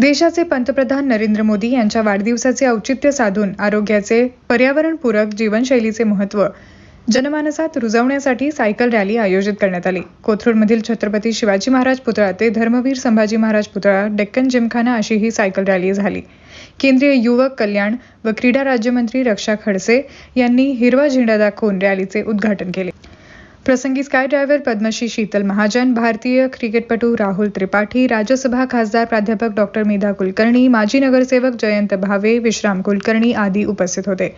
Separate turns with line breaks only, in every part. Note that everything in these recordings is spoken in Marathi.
देशाचे पंतप्रधान नरेंद्र मोदी यांच्या वाढदिवसाचे औचित्य साधून आरोग्याचे पर्यावरणपूरक जीवनशैलीचे महत्त्व जनमानसात रुजवण्यासाठी सायकल रॅली आयोजित करण्यात आली. कोथरूडमधील छत्रपती शिवाजी महाराज पुतळा ते धर्मवीर संभाजी महाराज पुतळा डेक्कन जिमखाना अशी ही सायकल रॅली झाली. केंद्रीय युवक कल्याण व क्रीडा राज्यमंत्री रक्षा खडसे यांनी हिरवा झेंडा दाखवून रॅलीचे उद्घाटन केले. प्रसंगी स्काय ड्रायव्हर पद्मश्री शीतल महाजन भारतीय क्रिकेटपटू राहुल त्रिपाठी राज्यसभा खासदार प्राध्यापक डॉक्टर मेधा कुलकर्णी माजी नगरसेवक जयंत भावे विश्राम कुलकर्णी आदी उपस्थित होते.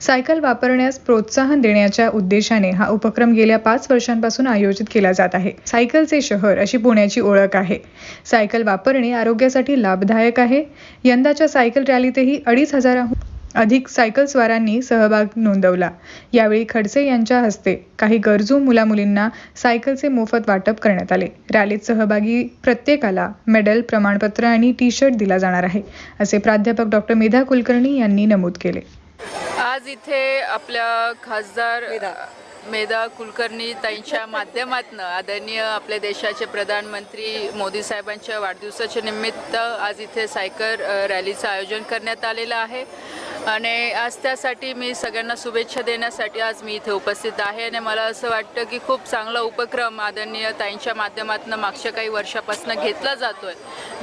सायकल वापरण्यास प्रोत्साहन देण्याच्या उद्देशाने हा उपक्रम गेल्या पाच वर्षांपासून आयोजित केला जात आहे. सायकलचे शहर अशी पुण्याची ओळख आहे. सायकल वापरणे आरोग्यासाठी लाभदायक आहे. यंदाच्या सायकल रॅलीतही अडीच हजाराहून अधिक सायकल स्वारांनी सहभाग नोंदवला. यावेळी खडसे यांच्या हस्ते काही गरजू मुलामुलींना सायकलचे मोफत वाटप करण्यात आले. रॅलीत सहभागी प्रत्येकाला मेडल प्रमाणपत्र आणि टी शर्ट दिला जाणार आहे असे प्राध्यापक डॉक्टर मेधा कुलकर्णी यांनी नमूद केले.
आज इथे आपल्या खासदार
मेधा.
कुलकर्णी ताईंच्या माध्यमातून आदरणीय आपल्या देशाचे प्रधानमंत्री मोदी साहेबांच्या वाढदिवसाच्या निमित्त आज इथे सायकल रॅलीचं आयोजन करण्यात आलेलं आहे. आणि आज त्यासाठी मी सगळ्यांना शुभेच्छा देण्यासाठी आज मी इथे उपस्थित आहे आणि मला असं वाटतं की खूप चांगला उपक्रम आदरणीय ताईंच्या माध्यमातून मागच्या काही वर्षापासून घेतला जातोय.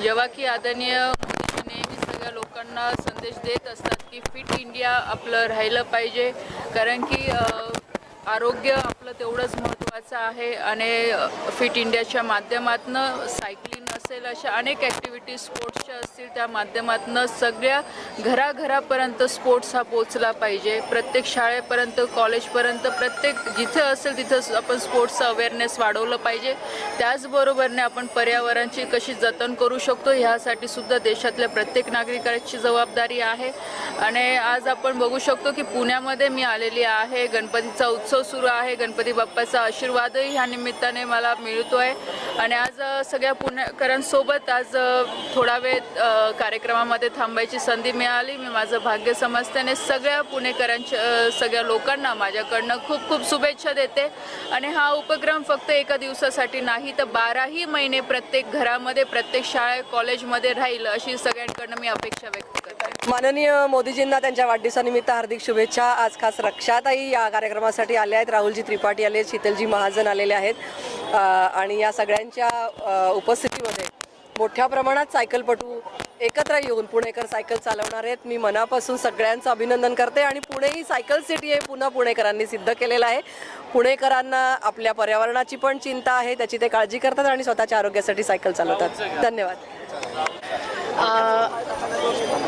जेव्हा की आदरणीय नेहमी सगळ्या लोकांना संदेश देत असतात की फिट इंडिया आपलं राहिलं पाहिजे. कारण की आरोग्य आपलं तेवढंच महत्त्वाचं आहे आणि फिट इंडियाच्या माध्यमातून सायकलिंग असेल अशा अनेक ॲक्टिव्हिटीज स्पोर्ट्सच्या असतील त्या माध्यमातून सगळ्या घराघरापर्यंत स्पोर्ट्स हा पोचला पाहिजे. प्रत्येक शाळेपर्यंत कॉलेजपर्यंत प्रत्येक जिथे असेल तिथं आपण स्पोर्ट्सचं अवेअरनेस वाढवलं पाहिजे. त्याचबरोबरने आपण पर्यावरणाची कशी जतन करू शकतो ह्यासाठी सुद्धा देशातल्या प्रत्येक नागरिकाची जबाबदारी आहे. आणि आज आपण बघू शकतो की पुण्यामध्ये मी आलेली आहे. गणपतीचा उत्सव सुरू आहे. गणपती बाप्पाचा आशीर्वादही ह्या निमित्ताने मला मिळतो आहे आणि आज सगळ्या सगळ्या सगळ्यांसोबत आज थोडा वेळ कार्यक्रमामध्ये थांबायची संधी मिळाली. मी माझं भाग्य समजते आणि सगळ्या पुणेकरांच्या सगळ्या लोकांना माझ्याकडनं खूप खूप शुभेच्छा देते. आणि हा उपक्रम फक्त एका दिवसासाठी नाही तर बाराही महिने प्रत्येक घरामध्ये प्रत्येक शाळे कॉलेजमध्ये राहील अशी सगळ्यांकडनं मी अपेक्षा व्यक्त करते.
माननीय मोदीजींना त्यांच्या वाढदिवसानिमित्त हार्दिक शुभेच्छा. आज खास रक्षाताई या कार्यक्रमासाठी आल्या आहेत. राहुलजी त्रिपाठी आले आहेत. शीतलजी महाजन आलेले आहेत. आणि या सगळ्यांच्या उपस्थितीमध्ये मोठ्या प्रमाणात सायकलपटू एकत्र येऊन पुणेकर सायकल चालवणार आहेत. मी मनापासून सगळ्यांचं अभिनंदन करते आणि पुणे ही सायकल सिटी आहे पुन्हा पुणेकरांनी सिद्ध केलेलं आहे. पुणेकरांना आपल्या पर्यावरणाची पण चिंता आहे. त्याची ते काळजी करतात आणि स्वतःच्या आरोग्यासाठी सायकल चालवतात. धन्यवाद.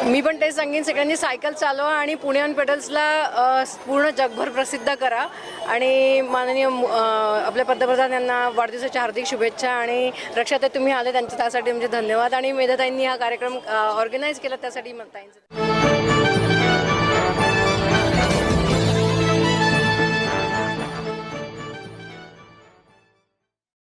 मी पण तेच सांगेन सगळ्यांनी सायकल चालवा आणि पुण्यान पेडल्सला पूर्ण जगभर प्रसिद्ध करा. आणि माननीय आपल्या पंतप्रधान यांना वाढदिवसाच्या हार्दिक शुभेच्छा आणि रक्षाताई तुम्ही आले त्यांच्या त्यासाठी म्हणजे धन्यवाद. आणि मेधाताईंनी हा कार्यक्रम ऑर्गनाईज केला त्यासाठी मला